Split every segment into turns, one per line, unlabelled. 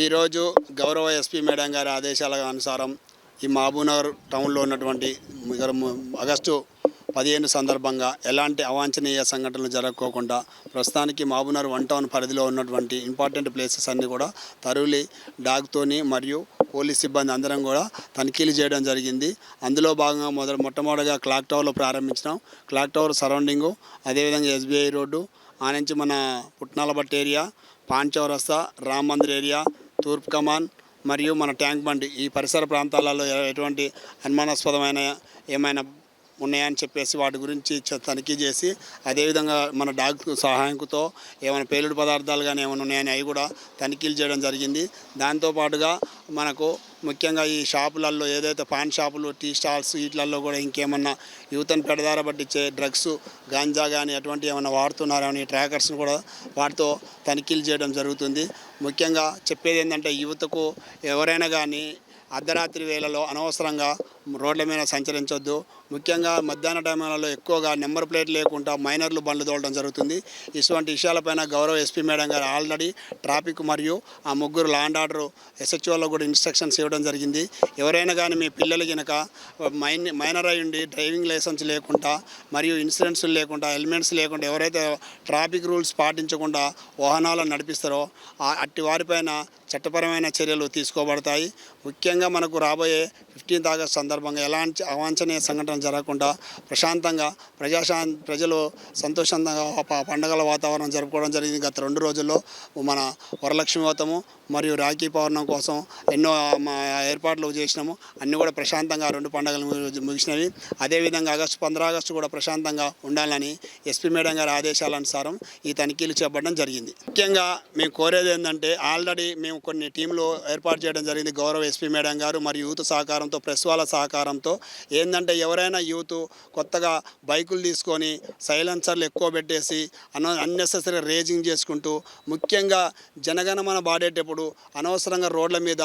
ఈరోజు గౌరవ SP madam గారి ఆదేశాల అనుసారం ఈ మహబూబ్నగర్ టౌన్లో ఉన్నటువంటి ఆగస్టు పదిహేను సందర్భంగా ఎలాంటి అవాంఛనీయ సంఘటనలు జరగకోకుండా ప్రస్తుతానికి మహబూబ్నగర్ వన్ టౌన్ పరిధిలో ఉన్నటువంటి ఇంపార్టెంట్ ప్లేసెస్ అన్నీ కూడా తరువులి డాగ్తోని మరియు పోలీస్ సిబ్బంది అందరం కూడా తనిఖీలు చేయడం జరిగింది. అందులో భాగంగా మొదట మొట్టమొదటిగా క్లాక్ టవర్లో ప్రారంభించినాం. క్లాక్ టవర్ సరౌండింగు అదేవిధంగా ఎస్బీఐ రోడ్డు ఆ నుంచి మన పుట్నాలబట్ ఏరియా పాన్ రామ్ మందిర్ ఏరియా తూర్పు కమాన్ మరియు మన ట్యాంక్ బండి ఈ పరిసర ప్రాంతాలలో ఎటువంటి అనుమానాస్పదమైన ఏమైనా ఉన్నాయని చెప్పేసి వాటి గురించి తనిఖీ చేసి అదేవిధంగా మన డాగ్ సహాయంతో ఏమైనా పేలుడు పదార్థాలు కానీ ఏమైనా ఉన్నాయని అవి కూడా తనిఖీలు చేయడం జరిగింది. దాంతోపాటుగా మనకు ముఖ్యంగా ఈ షాపులలో ఏదైతే పాన్ షాపులు టీ స్టాల్స్ వీటిలలో కూడా ఇంకేమన్నా యువతను పెడదార పట్టించే డ్రగ్స్ గాంజా కానీ అటువంటి ఏమైనా వాడుతున్నారని ట్రాకర్స్ని కూడా వాటితో తనిఖీలు చేయడం జరుగుతుంది. ముఖ్యంగా చెప్పేది ఏంటంటే యువతకు ఎవరైనా కానీ అర్ధరాత్రి వేళలో అనవసరంగా రోడ్ల మీద సంచరించొద్దు. ముఖ్యంగా మధ్యాహ్న టైంలలో ఎక్కువగా నెంబర్ ప్లేట్ లేకుండా మైనర్లు బండ్లు తోలడం జరుగుతుంది. ఇటువంటి విషయాలపైన గౌరవ ఎస్పీ మేడం గారు ఆల్రెడీ ట్రాఫిక్ మరియు ఆ ముగ్గురు లాండ్ ఆర్డర్ ఎస్హెచ్ఓలో కూడా ఇన్స్ట్రక్షన్స్ ఇవ్వడం జరిగింది. ఎవరైనా కానీ మీ పిల్లలు కనుక మైన్ మైనర్ అయి ఉండి డ్రైవింగ్ లైసెన్స్ లేకుండా మరియు ఇన్సూరెన్స్ లేకుండా హెల్మెట్స్ లేకుండా ఎవరైతే ట్రాఫిక్ రూల్స్ పాటించకుండా వాహనాలను నడిపిస్తారో అట్టి వారిపైన చట్టపరమైన చర్యలు తీసుకోబడతాయి. ముఖ్యంగా మనకు రాబోయే ఫిఫ్టీన్త్ ఆగస్ట్ సందర్భంగా ఎలాంటి అవాంఛనీయ సంఘటన జరగకుండా ప్రశాంతంగా ప్రజాశాం ప్రజలు సంతోషంగా పండగల వాతావరణం జరుపుకోవడం జరిగింది. గత రెండు రోజుల్లో మన వరలక్ష్మి వ్రతము మరియు రాఖీ పౌర్ణం కోసం ఎన్నో మా ఏర్పాట్లు చేసినాము. అన్నీ కూడా ప్రశాంతంగా రెండు పండుగలు ముగిసినవి. అదేవిధంగా ఆగస్టు పంద్ర ఆగస్టు కూడా ప్రశాంతంగా ఉండాలని ఎస్పీ మేడం గారి ఆదేశాల అనుసారం ఈ తనిఖీలు చేపట్టడం జరిగింది. ముఖ్యంగా మేము కోరేది ఏంటంటే ఆల్రెడీ మేము కొన్ని టీంలు ఏర్పాటు చేయడం జరిగింది. గౌరవ ఎస్పీ మేడం గారు మరియు యూత్ సహకారంతో ప్రెస్ వాళ్ళ సహకారంతో. ఏంటంటే ఎవరైనా యూత్ కొత్తగా బైకులు తీసుకొని సైలెన్సర్లు ఎక్కువ పెట్టేసి అన అన్నెసెసరీ రేజింగ్ చేసుకుంటూ ముఖ్యంగా జనగణమన బాడేటప్పుడు అనవసరంగా రోడ్ల మీద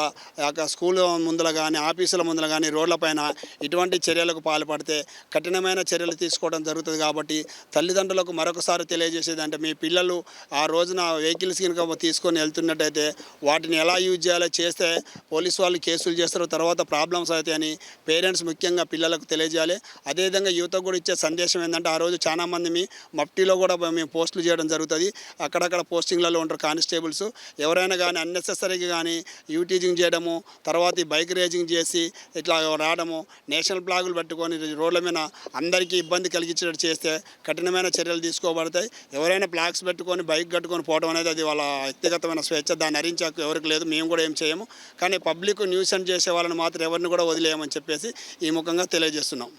స్కూల్ ముందర కానీ ఆఫీసుల ముందర కానీ రోడ్లపైన ఇటువంటి చర్యలకు పాల్పడితే కఠినమైన చర్యలు తీసుకోవడం జరుగుతుంది కాబట్టి తల్లిదండ్రులకు మరొకసారి తెలియజేసేది అంటే మీ పిల్లలు ఆ రోజున వెహికల్స్ కనుక తీసుకొని వెళ్తున్నట్టయితే వాటి వాటిని ఎలా యూజ్ చేయాలో చేస్తే పోలీసు వాళ్ళు కేసులు చేస్తారు. తర్వాత ప్రాబ్లమ్స్ అవుతాయని పేరెంట్స్ ముఖ్యంగా పిల్లలకు తెలియజేయాలి. అదేవిధంగా యువత కూడా ఇచ్చే సందేశం ఏంటంటే ఆ రోజు చాలామంది మీ మఫ్టీలో కూడా మేము పోస్టులు చేయడం జరుగుతుంది. అక్కడక్కడ పోస్టింగ్లలో ఉంటారు కానిస్టేబుల్స్. ఎవరైనా కానీ అన్నెసెసరీగా కానీ యూటీజింగ్ చేయడము తర్వాత ఈ బైక్ రేజింగ్ చేసి ఇట్లా రావడము నేషనల్ ఫ్లాగులు పెట్టుకొని రోడ్ల మీద అందరికీ ఇబ్బంది కలిగించేటట్టు చేస్తే కఠినమైన చర్యలు తీసుకోబడతాయి. ఎవరైనా ఫ్లాగ్స్ పెట్టుకొని బైక్ కట్టుకొని పోవడం అనేది అది వాళ్ళ వ్యక్తిగతమైన స్వేచ్ఛ. దాన్ని హరించే ఎవరికి లేదు మేము కూడా ఏం చేయము. కానీ పబ్లిక్ న్యూసెంట్ చేసే వాళ్ళని మాత్రం ఎవరిని కూడా వదిలేయమని చెప్పేసి ఈ ముఖంగా తెలియజేస్తున్నాం.